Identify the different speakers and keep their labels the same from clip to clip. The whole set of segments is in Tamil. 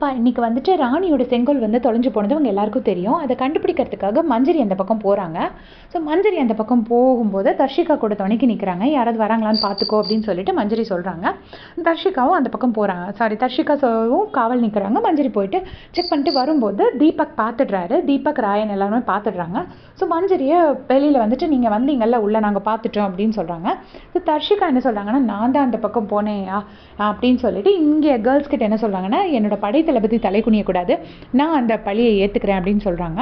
Speaker 1: பா இன்றைக்கி வந்துட்டு ராணியோட செங்கோல் வந்து தொலைஞ்சு போனது அவங்க எல்லாருக்கும் தெரியும். அதை கண்டுபிடிக்கிறதுக்காக மஞ்சரி அந்த பக்கம் போகிறாங்க ஸோ மஞ்சரி அந்த பக்கம் போகும்போது தர்ஷிகா கூட துணைக்கு நிற்கிறாங்க யாராவது வராங்களான்னு பார்த்துக்கோ அப்படின்னு சொல்லிட்டு மஞ்சரி சொல்கிறாங்க தர்ஷிகாவும் அந்த பக்கம் போகிறாங்க சாரி தர்ஷிகாவும் காவல் நிற்கிறாங்க மஞ்சரி போயிட்டு செக் பண்ணிட்டு வரும்போது தீபக் பார்த்துடுறாரு தீபக் ராயன் எல்லாருமே பார்த்துடுறாங்க ஸோ மஞ்சரியை வெளியில் வந்துட்டு நீங்கள் வந்தீங்கல்ல உள்ளே நாங்கள் பார்த்துட்டோம் அப்படின்னு சொல்கிறாங்க ஸோ தர்ஷிகா என்ன சொல்கிறாங்கன்னா நான் தான் அந்த பக்கம் போனேயா அப்படின்னு சொல்லிட்டு இங்கே கேர்ள்ஸ் கிட்ட என்ன சொல்கிறாங்கன்னா என்னோட படை தளபதி தலை குனியக்கூடாது. நான் அந்த பழியை ஏற்றுக்கிறேன் அப்படின்னு சொல்கிறாங்க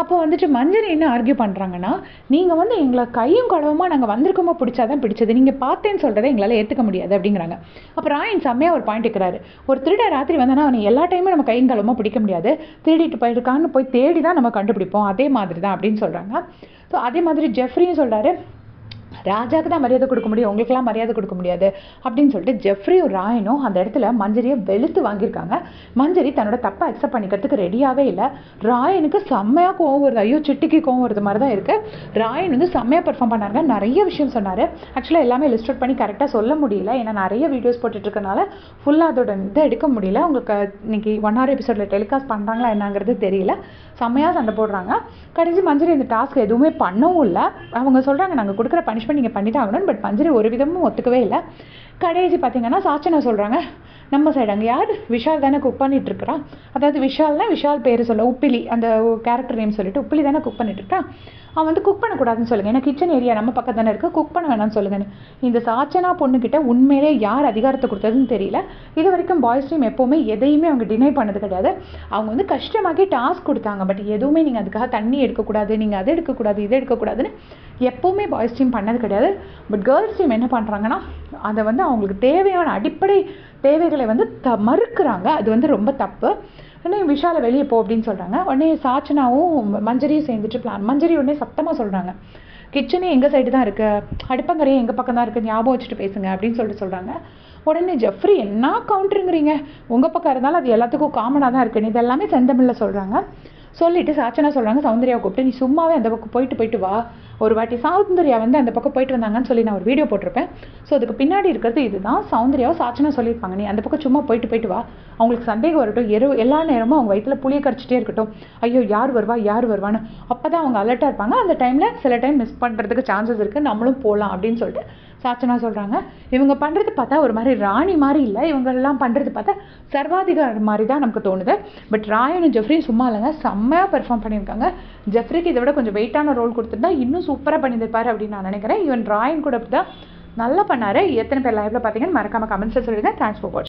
Speaker 1: அப்போ வந்துட்டு மஞ்சரி என்ன ஆர்கியூ பண்ணுறாங்கன்னா நீங்கள் வந்து எங்களை கையும் குழவமாக நாங்கள் வந்திருக்கோமோ பிடிச்சாதான் பிடிச்சது. நீங்கள் பார்த்தேன்னு சொல்கிறத எங்களால் ஏற்றுக்க முடியாது அப்படிங்கிறாங்க. அப்போ ராயன் செம்மையாக ஒரு பாயிண்ட் இருக்கிறாரு ஒரு திருட ராத்திரி வந்தானா அவனை எல்லா டைமும் நம்ம கையும் குழவமாக பிடிக்க முடியாது. திருடிட்டு போயிருக்கான்னு போய் தேடி தான் நம்ம கண்டுபிடிப்போம். அதே மாதிரி தான் அப்படின்னு சொல்கிறாங்க ஸோ அதே மாதிரி ஜெஃப்ரியும் சொல்கிறாரு ராஜாவுக்கு தான் மரியாதை கொடுக்க முடியும் உங்களுக்கெல்லாம் மரியாதை கொடுக்க முடியாது அப்படின்னு சொல்லிட்டு ஜெஃப்ரியும் ராயனும் அந்த இடத்துல மஞ்சரியை வெளுத்து வாங்கியிருக்காங்க. மஞ்சரி தன்னோட தப்பை அக்செப்ட் பண்ணிக்கிறதுக்கு ரெடியாகவே இல்லை. ராயனுக்கு செம்மையாக கோவம் வருது. ஐயோ சிட்டிக்கு கோவம் வருது மாதிரி தான் இருக்குது ராயன் வந்து செம்மையாக பெர்ஃபார்ம் பண்ணாங்க நிறைய விஷயம் சொன்னார். ஆக்சுவலாக எல்லாமே லிஸ்ட் அவுட் பண்ணி கரெக்டாக சொல்ல முடியல. ஏன்னா நிறைய வீடியோஸ் போட்டுட்ருக்கனால ஃபுல்லாக அதோட இதை எடுக்க முடியல. உங்களுக்கு இன்னைக்கு ஒன் ஹவர் எபிசோடில் டெலிகாஸ்ட் பண்ணுறாங்களா என்னங்கிறது தெரியல. செம்மையாக சண்டை போடுறாங்க. கடைசி மஞ்சரி இந்த டாஸ்க் எதுவுமே பண்ணவும் இல்லை. அவங்க சொல்கிறாங்க நாங்கள் கொடுக்குற பனிஷ்மெண்ட் நீங்கள் பண்ணி தான் ஆகணும் பட் மஞ்சரி ஒரு விதமும் ஒத்துக்கவே இல்லை. கடைசி பார்த்தீங்கன்னா சாச்சனா சொல்கிறாங்க நம்ம சைடு அங்கே யார்? விஷால் தானே குக் பண்ணிட்டுருக்குறான் அதாவது விஷால்னா விஷால் பேர் சொல்ல உப்பிலி அந்த கேரக்டர் நேம் சொல்லிட்டு உப்பிலி தானே குக் பண்ணிட்டுருக்கான் அவன் வந்து குக் பண்ணக்கூடாதுன்னு சொல்லுங்கள் ஏன்னா கிச்சன் ஏரியா நம்ம பக்கம் தானே இருக்குது குக் பண்ண வேணாம்னு சொல்லுங்கன்னு. இந்த சாச்சனா பொண்ணுக்கிட்ட உண்மையிலே யார் அதிகாரத்தை கொடுத்ததுன்னு தெரியல. இது வரைக்கும் பாய்ஸ் டீம் எப்போவுமே எதையுமே அவங்க டினை பண்ணது கிடையாது. அவங்க வந்து கஷ்டமாக்கி டாஸ்க் கொடுத்தாங்க. பட் எதுவுமே நீங்கள் அதுக்காக தண்ணி எடுக்கக்கூடாது நீங்கள் அதை எடுக்கக்கூடாது இதை எடுக்கக்கூடாதுன்னு எப்போவுமே பாய்ஸ் டீம் பண்ணது கிடையாது. பட் கேர்ள்ஸ் டீம் என்ன பண்ணுறாங்கன்னா அதை வந்து அவங்களுக்கு தேவையான அடிப்படை தேவைகளை வந்து த மறுக்கிறாங்க. அது வந்து ரொம்ப தப்பு. உடனே விஷாலை வெளியே போ அப்படின்னு சொல்கிறாங்க உடனே சாச்சனாவும் மஞ்சரியும் சேர்ந்துட்டு பிளான் மஞ்சரி உடனே சத்தமாக சொல்கிறாங்க கிச்சனே எங்கள் சைடு தான் இருக்குது அடுப்பங்கரையும் எங்கள் பக்கம் தான் இருக்குது ஞாபகம் வச்சுட்டு பேசுங்க அப்படின்னு சொல்லிட்டு சொல்கிறாங்க உடனே ஜெஃப்ரி என்ன கவுண்டருங்கிறீங்க உங்கள் பக்கம் இருந்தாலும் அது எல்லாத்துக்கும் காமனாக தான் இருக்குன்னு இது எல்லாமே செந்தமிழில் சொல்கிறாங்க சொல்லிட்டு சாச்சனா சொல்கிறாங்க சௌந்தர்யாவை கூப்பிட்டு நீ சும்மாவே அந்த பக்கம் போயிட்டு போயிட்டு வா. ஒரு வாட்டி சௌந்தர்யா வந்து அந்த பக்கம் போயிட்டு வந்தாங்கன்னு சொல்லி நான் ஒரு வீடியோ போட்டிருப்பேன். ஸோ அதுக்கு பின்னாடி இருக்கிறது இதுதான். சௌந்தர்யாவை சாச்சனா சொல்லியிருப்பாங்க நீ அந்த பக்கம் சும்மா போயிட்டு போயிட்டு வா. அவங்களுக்கு சந்தேகம் வரட்டும். எரு எல்லா நேரமும் அவங்க வயிற்றுல புளிய கரைச்சிட்டே இருக்கட்டும். ஐயோ யார் வருவா யார் வருவான்னு. அப்போ தான் அவங்க அலர்ட்டாக இருப்பாங்க. அந்த டைமில் சில டைம் மிஸ் பண்ணுறதுக்கு சான்சஸ் இருக்குது நம்மளும் போகலாம் அப்படின்னு சொல்லிட்டு சாச்சனா சொல்கிறாங்க இவங்க பண்ணுறது பார்த்தா ஒரு மாதிரி ராணி மாதிரி இல்லை. இவங்கெல்லாம் பண்ணுறது பார்த்தா சர்வாதிகாரம் மாதிரி தான் நமக்கு தோணுது. பட் ராயனும் ஜெஃப்ரியும் சும்மா இல்லைங்க. செம்மையாக பெர்ஃபார்ம் பண்ணியிருக்காங்க. ஜெஃப்ரிக்கு இதை விட கொஞ்சம் வெயிட்டான ரோல் கொடுத்துருந்தா இன்னும் சூப்பராக பண்ணியிருப்பார் அப்படின்னு நான் நினைக்கிறேன். ஈவன் ராயன் கூட தான் நல்லா பண்ணார். எத்தனை பேர் லைவில் பார்த்தீங்கன்னு மறக்காமல் கமெண்ட்ஸில் சொல்லிடுங்க. Thanks for watch